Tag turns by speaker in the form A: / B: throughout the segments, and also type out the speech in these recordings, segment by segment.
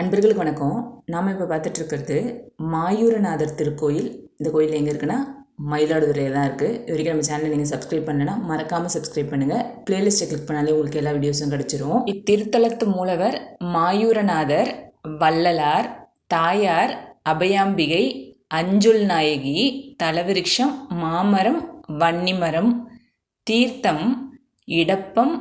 A: அன்பர்களுக்கு வணக்கம். நாம் இப்போ பார்த்துட்டு இருக்கிறது மாயூரநாதர் திருக்கோயில். இந்த கோயில் எங்கே இருக்குன்னா மயிலாடுதுறையில் தான் இருக்குது இது வரைக்கும் நம்ம சேனலை நீங்கள் சப்ஸ்கிரைப் பண்ணலைன்னா மறக்காமல் சப்ஸ்கிரைப் பண்ணுங்கள் பிளேலிஸ்ட்டை கிளிக் பண்ணாலே உங்களுக்கு எல்லா வீடியோஸும் கிடச்சிரும். இத்திருத்தலத்து மூலவர் மாயூரநாதர் வள்ளலார் தாயார் அபயாம்பிகை அஞ்சுல் நாயகி தலவிருஷம் மாமரம் வன்னிமரம் தீர்த்தம் இடப்பம்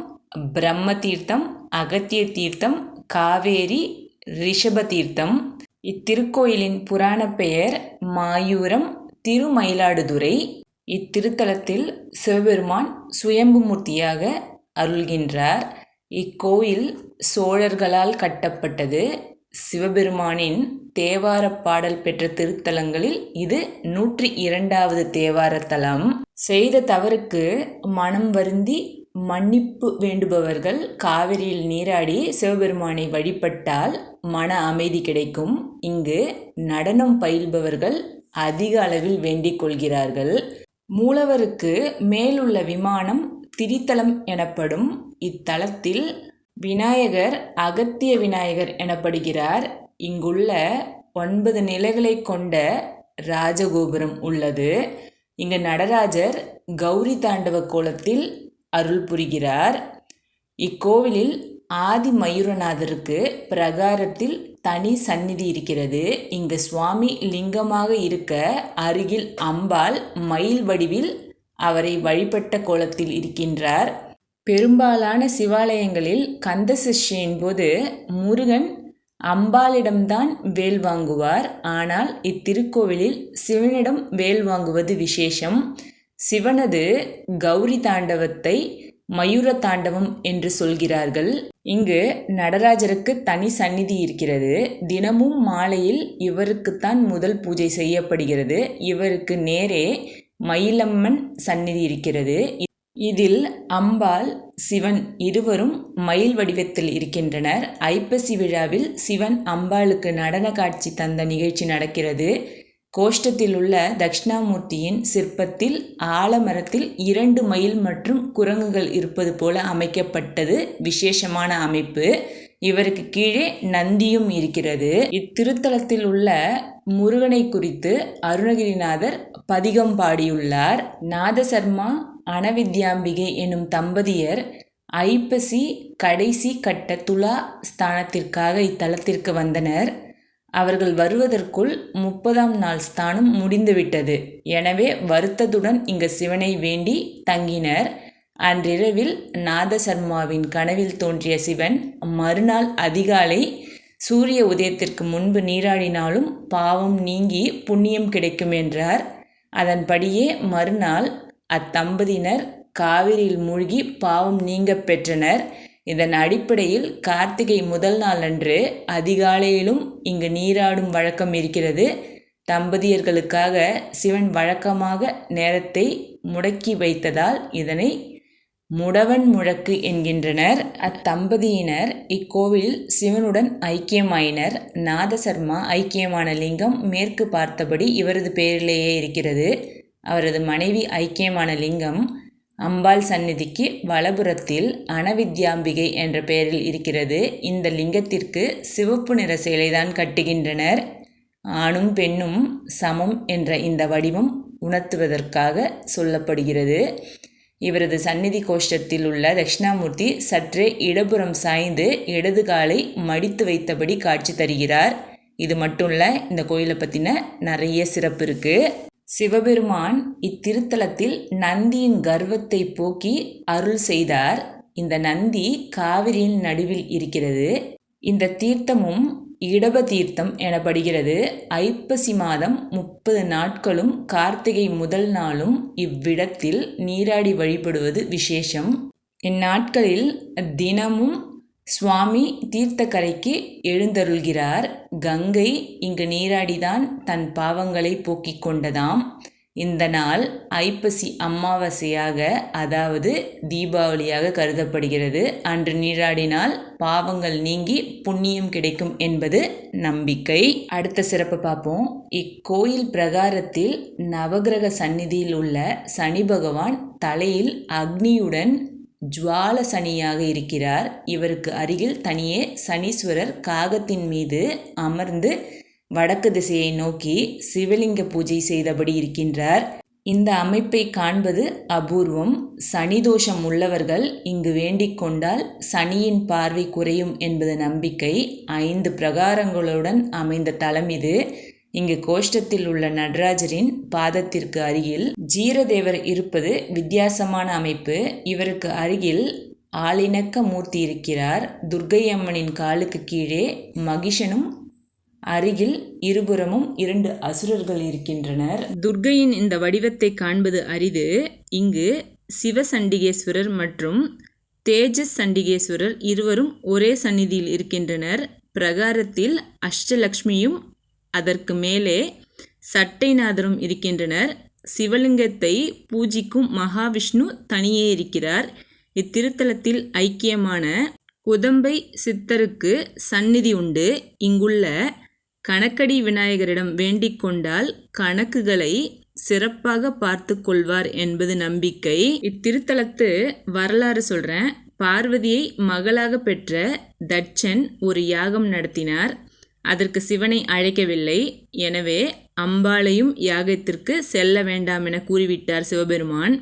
A: பிரம்ம தீர்த்தம் அகத்திய தீர்த்தம் காவேரி ரிஷப தீர்த்தம் இத்திருக்கோயிலின் புராண பெயர் மாயூரம் திருமயிலாடுதுறை. இத்திருத்தலத்தில் சிவபெருமான் சுயம்புமூர்த்தியாக அருள்கின்றார். இக்கோயில் சோழர்களால் கட்டப்பட்டது. சிவபெருமானின் தேவார பாடல் பெற்ற திருத்தலங்களில் இது நூற்றி இரண்டாவது தேவார தலம் செய்த தவறுக்கு மனம் வருந்தி மன்னிப்பு வேண்டுபவர்கள் காவிரியில் நீராடி சிவபெருமானை வழிபட்டால் மன அமைதி கிடைக்கும். இங்கு நடனம் பயில்பவர்கள் அதிக அளவில் வேண்டிக் கொள்கிறார்கள். மூலவருக்கு மேலுள்ள விமானம் திரித்தலம் எனப்படும் இத்தலத்தில் விநாயகர் அகத்திய விநாயகர் எனப்படுகிறார். இங்குள்ள ஒன்பது நிலைகளை கொண்ட ராஜகோபுரம் உள்ளது. இங்கு நடராஜர் கௌரி தாண்டவ கோலத்தில் அருள் புரிகிறார். இக்கோவிலில் ஆதி மயூரநாதருக்கு பிரகாரத்தில் தனி சந்நிதி இருக்கிறது. இங்கு சுவாமி லிங்கமாக இருக்க அருகில் அம்பாள் மயில் வடிவில் அவரை வழிபட்ட கோலத்தில் இருக்கின்றார். பெரும்பாலான சிவாலயங்களில் கந்த சஷ்டியின் போது முருகன் அம்பாளிடம்தான் வேல் வாங்குவார். ஆனால் இத்திருக்கோவிலில் சிவனிடம் வேல் வாங்குவது விசேஷம். சிவனது கௌரி தாண்டவத்தை மயூர தாண்டவம் என்று சொல்கிறார்கள். இங்கு நடராஜருக்கு தனி சந்நிதி இருக்கிறது. தினமும் மாலையில் இவருக்குத்தான் முதல் பூஜை செய்யப்படுகிறது. இவருக்கு நேரே மயிலம்மன் சந்நிதி இருக்கிறது. இதில் அம்பாள் சிவன் இருவரும் மயில் வடிவத்தில் இருக்கின்றனர். ஐப்பசி விழாவில் சிவன் அம்பாளுக்கு நடன காட்சி தந்த நிகழ்ச்சி நடக்கிறது. கோஷ்டத்தில் உள்ள தக்ஷணாமூர்த்தியின் சிற்பத்தில் ஆலமரத்தில் இரண்டு மயில் மற்றும் குரங்குகள் இருப்பது போல அமைக்கப்பட்டது விசேஷமான அமைப்பு. இவருக்கு கீழே நந்தியும் இருக்கிறது. இத்திருத்தலத்தில் உள்ள முருகனை குறித்து அருணகிரிநாதர் பதிகம் பாடியுள்ளார். நாதசர்மா அனவித்யாம்பிகை எனும் தம்பதியர் ஐப்பசி கடைசி கட்ட துலா ஸ்தானத்திற்காக இத்தலத்திற்கு வந்தனர். அவர்கள் வருவதற்குள் முப்பதாம் நாள் ஸ்தானம் முடிந்துவிட்டது. எனவே வருத்தத்துடன் இங்கு சிவனை வேண்டி தங்கினர். அன்றிரவில் நாதசர்மாவின் கனவில் தோன்றிய சிவன் மறுநாள் அதிகாலை சூரிய உதயத்திற்கு முன்பு நீராடினாலும் பாவம் நீங்கி புண்ணியம் கிடைக்கும் என்றார். அதன்படியே மறுநாள் அத்தம்பதியினர் காவிரியில் மூழ்கி பாவம் நீங்க பெற்றனர். இதன் அடிப்படையில் கார்த்திகை முதல் நாள் அன்று அதிகாலையிலும் இங்கு நீராடும் வழக்கம் இருக்கிறது. தம்பதியர்களுக்காக சிவன் வழக்கமாக நேரத்தை முடக்கி வைத்ததால் இதனை முடவன் முழக்கு என்கின்றனர். அத்தம்பதியினர் இக்கோவிலில் சிவனுடன் ஐக்கியமாயினர். நாதசர்மா ஐக்கியமான லிங்கம் மேற்கு பார்த்தபடி இவரது பெயரிலேயே இருக்கிறது. அவரது மனைவி ஐக்கியமான லிங்கம் அம்பாள் சந்நிதிக்கு வலபுறத்தில் அனவித்யாம்பிகை என்ற பெயரில் இருக்கிறது. இந்த லிங்கத்திற்கு சிவப்பு நிற சேலைதான் கட்டுகின்றனர். ஆணும் பெண்ணும் சமம் என்ற இந்த வடிவம் உணர்த்துவதற்காக சொல்லப்படுகிறது. இவரது சந்நிதி கோஷ்டத்தில் உள்ள தட்சிணாமூர்த்தி சற்றே இடப்புறம் சாய்ந்து இடது காலை மடித்து வைத்தபடி காட்சி தருகிறார். இது மட்டும் இல்லை இந்த கோயிலை பற்றின நிறைய சிறப்பு இருக்குது சிவபெருமான் இத்திருத்தலத்தில் நந்தியின் கர்வத்தை போக்கி அருள் செய்தார். இந்த நந்தி காவிரியின் நடுவில் இருக்கிறது. இந்த தீர்த்தமும் இடப தீர்த்தம் எனப்படுகிறது. ஐப்பசி மாதம் முப்பது நாட்களும் கார்த்திகை முதல் நாளும் இவ்விடத்தில் நீராடி வழிபடுவது விசேஷம். இந்நாட்களில் தினமும் சுவாமி தீர்த்தக்கரைக்கு எழுந்தருள்கிறார். கங்கை இங்கு நீராடிதான் தன் பாவங்களை போக்கிக் கொண்டதாம். இந்த நாள் ஐப்பசி அமாவாசையாக அதாவது தீபாவளியாக கருதப்படுகிறது. அன்று நீராடினால் பாவங்கள் நீங்கி புண்ணியம் கிடைக்கும் என்பது நம்பிக்கை. அடுத்த சிறப்பு பார்ப்போம். இக்கோயில் பிரகாரத்தில் நவகிரக சந்நிதியில் உள்ள சனி பகவான் தலையில் அக்னியுடன் ஜுவால சனியாக இருக்கிறார். இவருக்கு அருகில் தனியே சனீஸ்வரர் காகத்தின் மீது அமர்ந்து வடக்கு திசையை நோக்கி சிவலிங்க பூஜை செய்தபடி இருக்கின்றார். இந்த அமைப்பை காண்பது அபூர்வம். சனி தோஷம் உள்ளவர்கள் இங்கு வேண்டிக் கொண்டால் சனியின் பார்வை குறையும் என்பது நம்பிக்கை. ஐந்து பிரகாரங்களுடன் அமைந்த தலம் இது. இங்கு கோஷ்டத்தில் உள்ள நடராஜரின் பாதத்திற்கு அருகில் ஜீரதேவர் இருப்பது வித்தியாசமான அமைப்பு. இவருக்கு அருகில் ஆளினக்க மூர்த்தி இருக்கிறார். துர்க்கை அம்மனின் காலுக்கு கீழே மகிஷனும் அருகில் இருபுறமும் இரண்டு அசுரர்கள் இருக்கின்றனர். துர்கையின் இந்த வடிவத்தை காண்பது அரிது. இங்கு சிவசண்டிகேஸ்வரர் மற்றும் தேஜஸ் சண்டிகேஸ்வரர் இருவரும் ஒரே சந்நிதியில் இருக்கின்றனர். பிரகாரத்தில் அஷ்டலக்ஷ்மியும் அதற்கு மேலே சட்டைநாதரும் இருக்கின்றனர். சிவலிங்கத்தை பூஜிக்கும் மகாவிஷ்ணு தனியே இருக்கிறார். இத்திருத்தலத்தில் ஐக்கியமான குதம்பை சித்தருக்கு சந்நிதி உண்டு. இங்குள்ள கணக்கடி விநாயகரிடம் வேண்டிக் கொண்டால் கணக்குகளை சிறப்பாக பார்த்து கொள்வார் என்பது நம்பிக்கை. இத்திருத்தலத்து வரலாறு சொல்கிறேன் பார்வதியை மகளாக பெற்ற தட்சன் ஒரு யாகம் நடத்தினார். அதற்கு சிவனை அழைக்கவில்லை. எனவே அம்பாளையும் யாகத்திற்கு செல்ல வேண்டாம் என கூறிவிட்டார் சிவபெருமான்.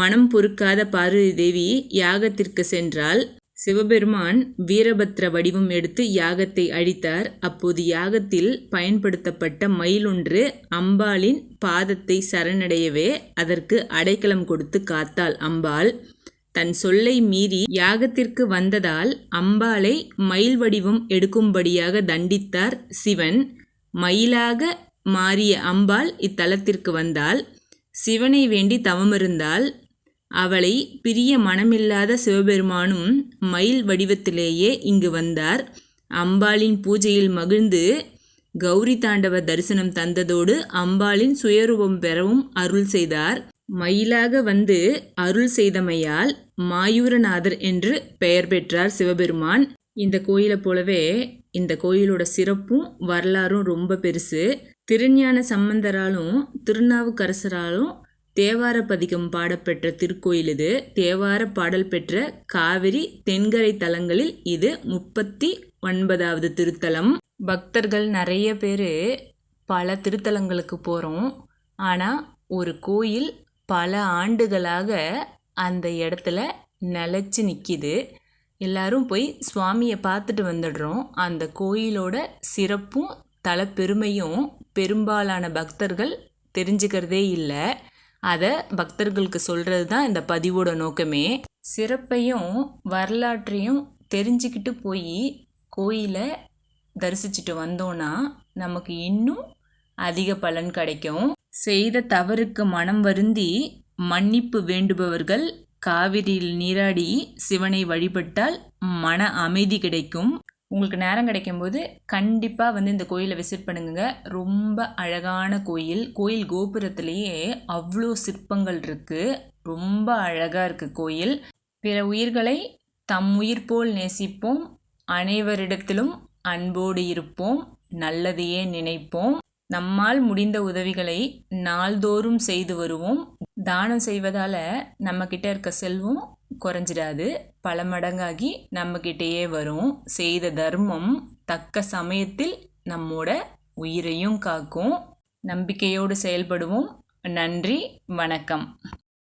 A: மனம் பொறுக்காத பார்வதி தேவி யாகத்திற்கு சென்றால் சிவபெருமான் வீரபத்ர வடிவம் எடுத்து யாகத்தை அழித்தார். அப்போது யாகத்தில் பயன்படுத்தப்பட்ட மயிலொன்று அம்பாளின் பாதத்தை சரணடையவே அதற்கு அடைக்கலம் கொடுத்து காத்தாள் அம்பாள். தன் சொல்லை மீறி யாகத்திற்கு வந்ததால் அம்பாளை மயில் வடிவம் எடுக்கும்படியாக தண்டித்தார் சிவன். மயிலாக மாறிய அம்பாள் இத்தலத்திற்கு வந்தால் சிவனை வேண்டி தவமிருந்தால் அவளை பிரிய மனமில்லாத சிவபெருமானும் மயில் வடிவத்திலேயே இங்கு வந்தார். அம்பாளின் பூஜையில் மகிழ்ந்து கௌரி தாண்டவ தரிசனம் தந்ததோடு அம்பாளின் சுயரூபம் பெறவும் அருள் செய்தார். மயிலாக வந்து அருள் செய்தமையால் மாயூரநாதர் என்று பெயர் பெற்றார் சிவபெருமான். இந்த கோயிலை போலவே இந்த கோயிலோட சிறப்பும் வரலாறும் ரொம்ப பெருசு. திருஞான சம்பந்தராலும் திருநாவுக்கரசராலும் தேவார பதிகம் பாடப்பெற்ற திருக்கோயில் இது. தேவார பாடல் பெற்ற காவிரி தென்கரை தலங்களில் இது முப்பத்தி ஒன்பதாவது திருத்தலம். பக்தர்கள் நிறைய பேர் பல திருத்தலங்களுக்கு போகிறோம் ஆனால் ஒரு கோயில் பல ஆண்டுகளாக அந்த இடத்துல நிலச்சி நிற்கிது எல்லாரும் போய் சுவாமியை பார்த்துட்டு வந்துடுறோம். அந்த கோயிலோட சிறப்பும் தலப்பெருமையும் பெரும்பாலான பக்தர்கள் தெரிஞ்சுக்கிறதே இல்லை. அதை பக்தர்களுக்கு சொல்கிறது தான் இந்த பதிவோட நோக்கமே. சிறப்பையும் வரலாற்றையும் தெரிஞ்சுக்கிட்டு போய் கோயிலை தரிசிச்சுட்டு வந்தோன்னா நமக்கு இன்னும் அதிக பலன் கிடைக்கும். செய்த தவறுக்கு மனம் வருந்தி மன்னிப்பு வேண்டுபவர்கள் காவிரியில் நீராடி சிவனை வழிபட்டால் மன அமைதி கிடைக்கும். உங்களுக்கு நேரம் கிடைக்கும்போது கண்டிப்பாக வந்து இந்த கோயிலை விசிட் பண்ணுங்க. ரொம்ப அழகான கோயில். கோயில் கோபுரத்துலேயே அவ்வளோ சிற்பங்கள் இருக்குது ரொம்ப அழகாக இருக்குது கோயில். பிற உயிர்களை தம் உயிர் போல் நேசிப்போம். அனைவரிடத்திலும் அன்போடு இருப்போம். நல்லதையே நினைப்போம். நம்மால் முடிந்த உதவிகளை நாள்தோறும் செய்து வருவோம். தானம் செய்வதால் நம்மக்கிட்ட இருக்க செல்வம் குறைஞ்சிடாது. பல மடங்காகி நம்மக்கிட்டேயே வரும். செய்த தர்மம் தக்க சமயத்தில் நம்மோட உயிரையும் காக்கும். நம்பிக்கையோடு செயல்படுவோம். நன்றி வணக்கம்.